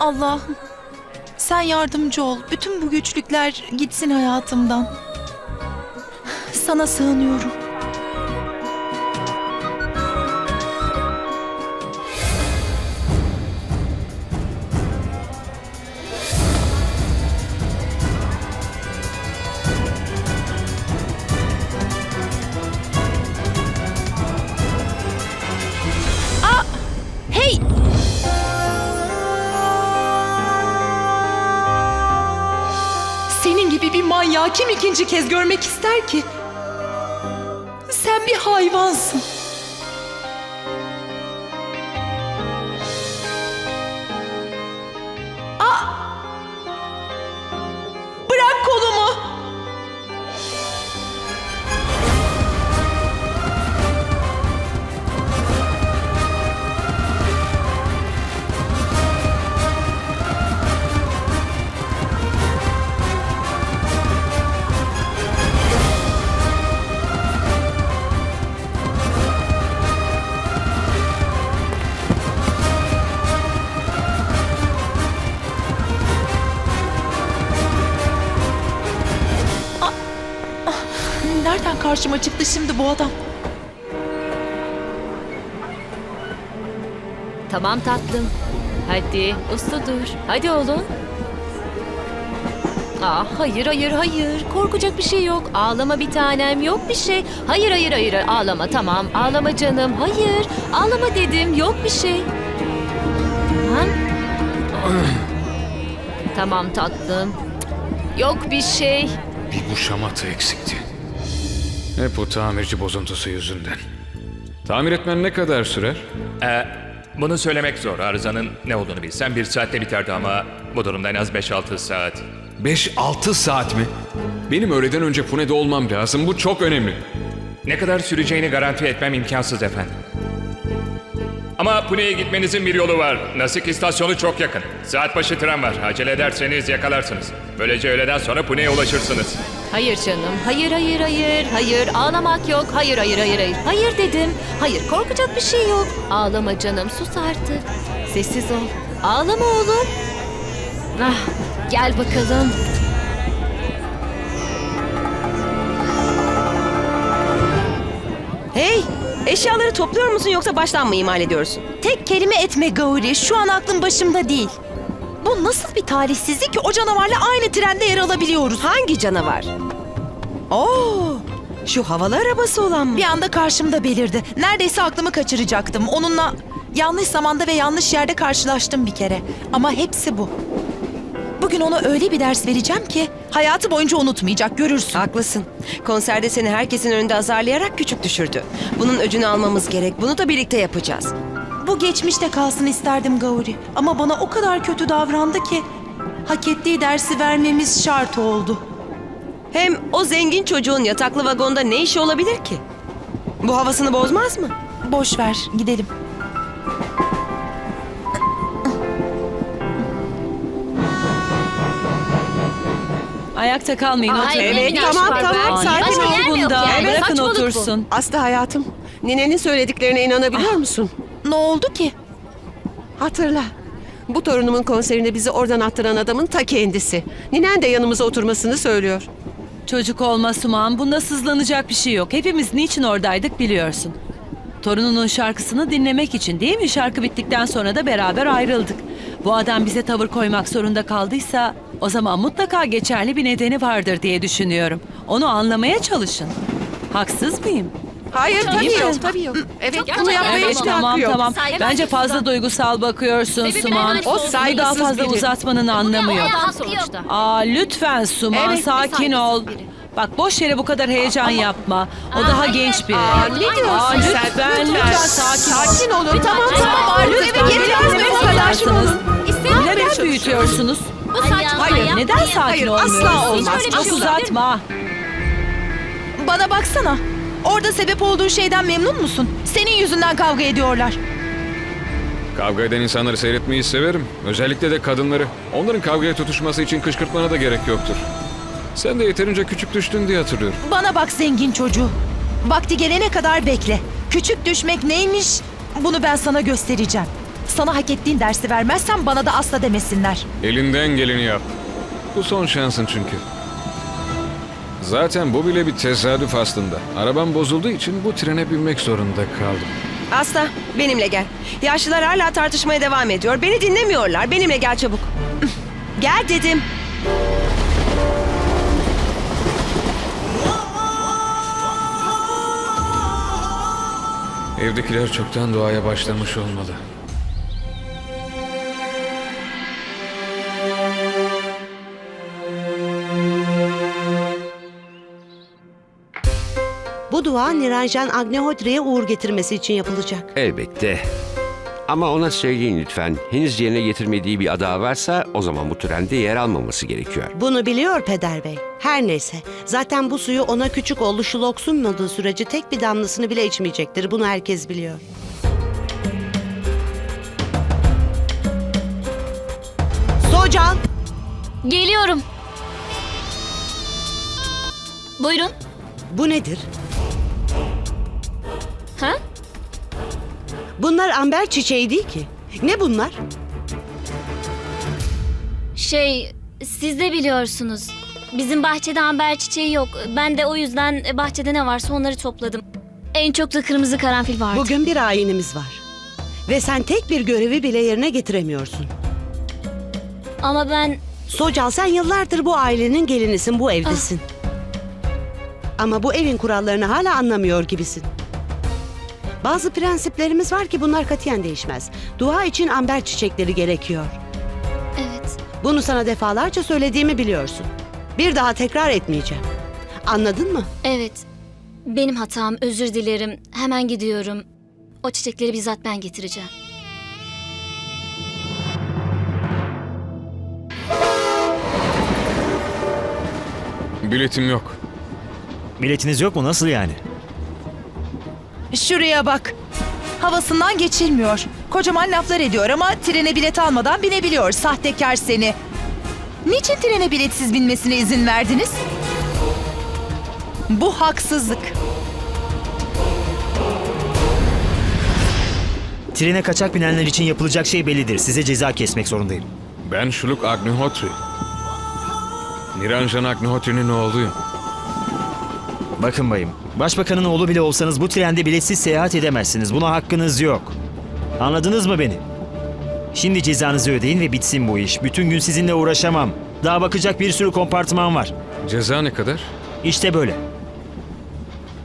Allah'ım sen yardımcı ol. Bütün bu güçlükler gitsin hayatımdan. Sana sığınıyorum. Kim ikinci kez görmek ister ki? Sen bir hayvansın. Karşıma çıktı şimdi bu adam? Tamam tatlım. Hadi uslu dur. Hadi oğlum. Aa, hayır hayır hayır. Korkacak bir şey yok. Ağlama bir tanem. Yok bir şey. Hayır hayır hayır. Ağlama tamam. Ağlama canım. Hayır. Ağlama dedim. Yok bir şey. Tamam. tamam tatlım. Yok bir şey. Bir bu şamata eksikti. Hep o tamirci bozuntusu yüzünden. Tamir etmen ne kadar sürer? Ee, bunu söylemek zor. Arızanın ne olduğunu bilsem bir saatte biterdi ama bu durumda en az 5-6 saat. 5-6 saat mi? Benim öğleden önce Pune'de olmam lazım. Bu çok önemli. Ne kadar süreceğini garanti etmem imkansız efendim. Ama Pune'ye gitmenizin bir yolu var. Nasik istasyonu çok yakın. Saat başı tren var. Acele ederseniz yakalarsınız. Böylece öğleden sonra Pune'ye ulaşırsınız. Hayır canım. Hayır hayır hayır. Hayır ağlamak yok. Hayır hayır hayır hayır. Hayır dedim. Hayır korkacak bir şey yok. Ağlama canım sus artık. Sessiz ol. Ağlama oğlum. Ah, gel bakalım. Hey! Eşyaları topluyor musun yoksa baştan mı imal ediyorsun? Tek kelime etme Gauri. Şu an aklım başımda değil. Bu nasıl bir talihsizlik ki o canavarla aynı trende yer alabiliyoruz? Hangi canavar? Oo! Şu havalı arabası olan mı? Bir anda karşımda belirdi. Neredeyse aklımı kaçıracaktım. Onunla yanlış zamanda ve yanlış yerde karşılaştım bir kere. Ama hepsi bu. Bugün ona öyle bir ders vereceğim ki hayatı boyunca unutmayacak görürsün. Haklısın. Konserde seni herkesin önünde azarlayarak küçük düşürdü. Bunun öcünü almamız gerek. Bunu da birlikte yapacağız. Bu geçmişte kalsın isterdim Gauri. Ama bana o kadar kötü davrandı ki hak ettiği dersi vermemiz şart oldu. Hem o zengin çocuğun yataklı vagonda ne işi olabilir ki? Bu havasını bozmaz mı? Boş ver, gidelim. Ayakta kalmayın Ay, oturun. münasebet tamam, var. tamam, sakin ol yer mi yok Bunda yani? bırakın Saçmalık bu. otursun. Aslı hayatım, ninenin söylediklerine inanabiliyor musun? Ne oldu ki? Hatırla. Bu torunumun konserine bizi oradan attıran adamın ta kendisi. Ninen de yanımıza oturmasını söylüyor. Çocuk olma Suman. Bunda sızlanacak bir şey yok. Hepimiz niçin oradaydık biliyorsun. Torununun şarkısını dinlemek için değil mi? Şarkı bittikten sonra da beraber ayrıldık. Bu adam bize tavır koymak zorunda kaldıysa o zaman mutlaka geçerli bir nedeni vardır diye düşünüyorum. Onu anlamaya çalışın. Haksız mıyım? Hayır tabii yok, tabii yok. Evet, gerçekten bunu yapmaya Evet hiçbir tamam hakkı yok. tamam. Saygı Bence fazla duygusal bakıyorsun Sebebini Suman. hemen Bunu daha Saygısız fazla biri. uzatmanın anlamı yok. Sonuçta. Aa lütfen Suman Evet, sakin ol. Bak boş yere bu kadar heyecan yapma. O daha hayır. genç biri. Aa, ne diyorsun Aa, sen? lütfen, lütfen sakin ol. Sakin olun, tamam tamam. Biraz lütfen, sakinsiniz. İstemiyorum. Bilerek büyütüyorsunuz. Bu saçma. Hayır. Neden sakin Hayır, asla olmaz. Hiç öyle bir Çok şey uzatma. Bana baksana. Orada sebep olduğu şeyden memnun musun? Senin yüzünden kavga ediyorlar. Kavga eden insanları seyretmeyi severim. Özellikle de kadınları. Onların kavgaya tutuşması için kışkırtmana da gerek yoktur. Sen de yeterince küçük düştün diye hatırlıyorum. Bana bak zengin çocuğu. Vakti gelene kadar bekle. Küçük düşmek neymiş? Bunu ben sana göstereceğim. Sana hak ettiğin dersi vermezsen bana da asla demesinler. Elinden geleni yap. Bu son şansın çünkü. Zaten bu bile bir tesadüf aslında. Arabam bozulduğu için bu trene binmek zorunda kaldım. Asla benimle gel. Yaşlılar hala tartışmaya devam ediyor. Beni dinlemiyorlar. Benimle gel çabuk. gel dedim. Evdekiler çoktan duaya başlamış olmalı. Dua Niranjan Agnihotri'ye uğur getirmesi için yapılacak. Elbette. Ama ona söyleyin lütfen. Henüz yerine getirmediği bir ada varsa o zaman bu trende yer almaması gerekiyor. Bunu biliyor Peder Bey. Her neyse. Zaten bu suyu ona küçük oğlu Şulok sunmadığı sürece tek bir damlasını bile içmeyecektir. Bunu herkes biliyor. Socal! Geliyorum. Buyurun. Bu nedir? Ha? Bunlar amber çiçeği değil ki. Ne bunlar? Şey, siz de biliyorsunuz. Bizim bahçede amber çiçeği yok. Ben de o yüzden bahçede ne varsa onları topladım. En çok da kırmızı karanfil vardı. Bugün bir ayinimiz var. Ve sen tek bir görevi bile yerine getiremiyorsun. Ama ben Socal sen yıllardır bu ailenin gelinisin, bu evdesin. Ama bu evin kurallarını hala anlamıyor gibisin. Bazı prensiplerimiz var ki bunlar katiyen değişmez. Dua için amber çiçekleri gerekiyor. evet. Bunu sana defalarca söylediğimi biliyorsun. Bir daha tekrar etmeyeceğim. Anladın mı? Evet. Benim hatam. Özür dilerim. Hemen gidiyorum. O çiçekleri bizzat ben getireceğim. Biletim yok. Biletiniz yok mu? Nasıl yani? Şuraya bak. Havasından geçilmiyor. Kocaman laflar ediyor ama trene bilet almadan binebiliyor. Sahtekar seni. Niçin trene biletsiz binmesine izin verdiniz? Bu haksızlık. Trene kaçak binenler için yapılacak şey bellidir. Size ceza kesmek zorundayım. Ben Şuluk Agnihotri. Niranjan Agnihotri'nin oğluyum. Bakın bayım, başbakanın oğlu bile olsanız bu trende biletsiz seyahat edemezsiniz. Buna hakkınız yok. Anladınız mı beni? Şimdi cezanızı ödeyin ve bitsin bu iş. Bütün gün sizinle uğraşamam. Daha bakacak bir sürü kompartıman var. Ceza ne kadar? İşte böyle.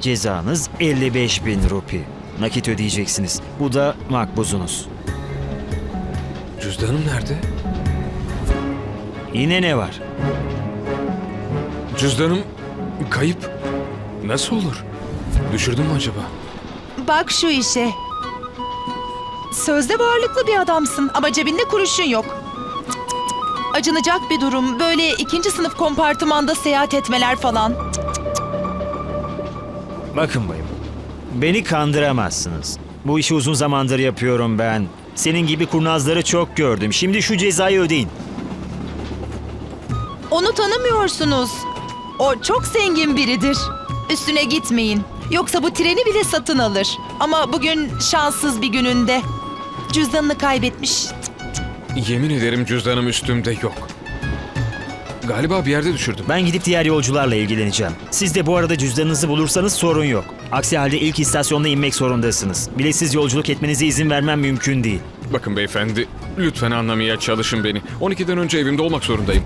Cezanız 55 bin rupi. Nakit ödeyeceksiniz. Bu da makbuzunuz. Cüzdanım nerede? Yine ne var? Cüzdanım kayıp. Nasıl olur? Düşürdüm mü acaba? Bak şu işe. Sözde varlıklı bir adamsın ama cebinde kuruşun yok. Cık cık cık. Acınacak bir durum. Böyle ikinci sınıf kompartımanda seyahat etmeler falan. Bakın bayım. Beni kandıramazsınız. Bu işi uzun zamandır yapıyorum ben. Senin gibi kurnazları çok gördüm. Şimdi şu cezayı ödeyin. Onu tanımıyorsunuz. O çok zengin biridir. Üstüne gitmeyin. Yoksa bu treni bile satın alır. Ama bugün şanssız bir gününde. Cüzdanını kaybetmiş. Yemin ederim cüzdanım üstümde yok. Galiba bir yerde düşürdüm. Ben gidip diğer yolcularla ilgileneceğim. Siz de bu arada cüzdanınızı bulursanız sorun yok. Aksi halde ilk istasyonda inmek zorundasınız. Biletsiz yolculuk etmenize izin vermem mümkün değil. Bakın beyefendi, lütfen anlamaya çalışın beni. 12'den önce evimde olmak zorundayım.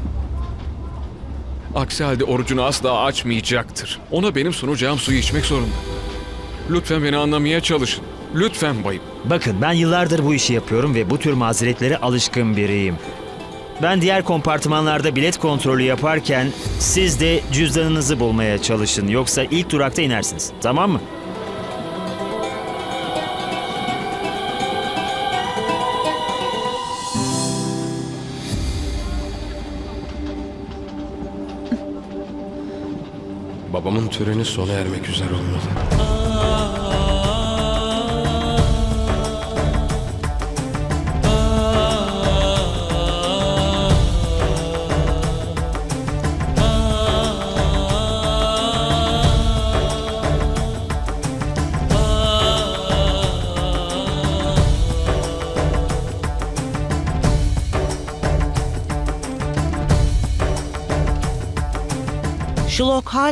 Aksi halde orucunu asla açmayacaktır. Ona benim sunacağım suyu içmek zorunda. Lütfen beni anlamaya çalışın. Lütfen bayım. Bakın ben yıllardır bu işi yapıyorum ve bu tür mazeretlere alışkın biriyim. Ben diğer kompartımanlarda bilet kontrolü yaparken siz de cüzdanınızı bulmaya çalışın. Yoksa ilk durakta inersiniz. Tamam mı? Töreni sona ermek üzere olmalı.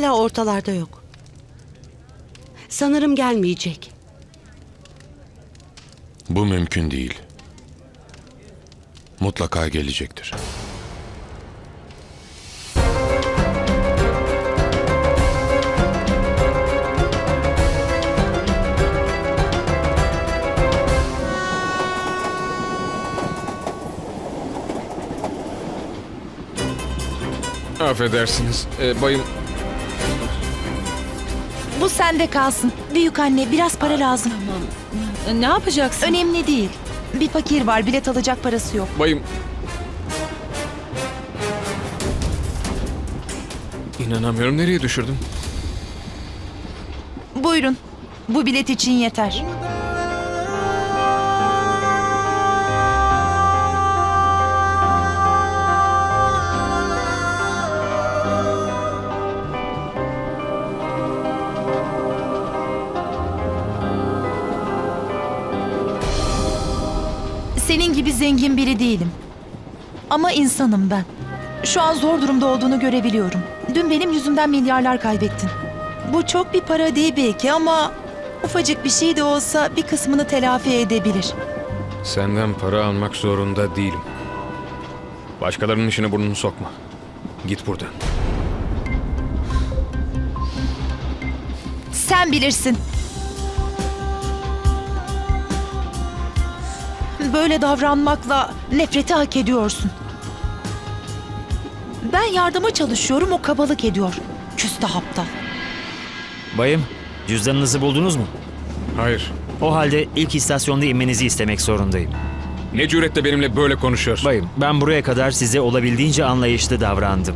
Hala ortalarda yok. Sanırım gelmeyecek. Bu mümkün değil. Mutlaka gelecektir. Affedersiniz. Ee, bayım Bu sende kalsın. Büyük anne biraz para lazım. E, Ne yapacaksın? Önemli değil. Bir fakir var bilet alacak parası yok. Bayım. İnanamıyorum nereye düşürdüm? Buyurun. Bu bilet için yeter. Zengin biri değilim. Ama insanım ben. Şu an zor durumda olduğunu görebiliyorum. Dün benim yüzümden milyarlar kaybettin. Bu çok bir para değil belki ama ufacık bir şey de olsa bir kısmını telafi edebilir. Senden para almak zorunda değilim. Başkalarının işine burnunu sokma. Git buradan. Sen bilirsin. Böyle davranmakla nefreti hak ediyorsun. Ben yardıma çalışıyorum, o kabalık ediyor. Küstah aptal. Bayım, cüzdanınızı buldunuz mu? Hayır. O halde ilk istasyonda inmenizi istemek zorundayım. Ne cüretle benimle böyle konuşuyorsun? Bayım, ben buraya kadar size olabildiğince anlayışlı davrandım.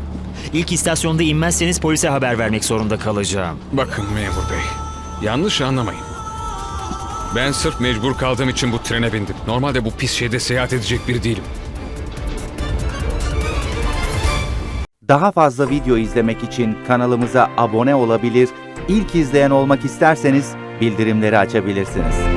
İlk istasyonda inmezseniz polise haber vermek zorunda kalacağım. Bakın memur bey. Yanlış anlamayın. Ben sırf mecbur kaldığım için bu trene bindim. Normalde bu pis şeyde seyahat edecek biri değilim. Daha fazla video izlemek için kanalımıza abone olabilir, ilk izleyen olmak isterseniz bildirimleri açabilirsiniz.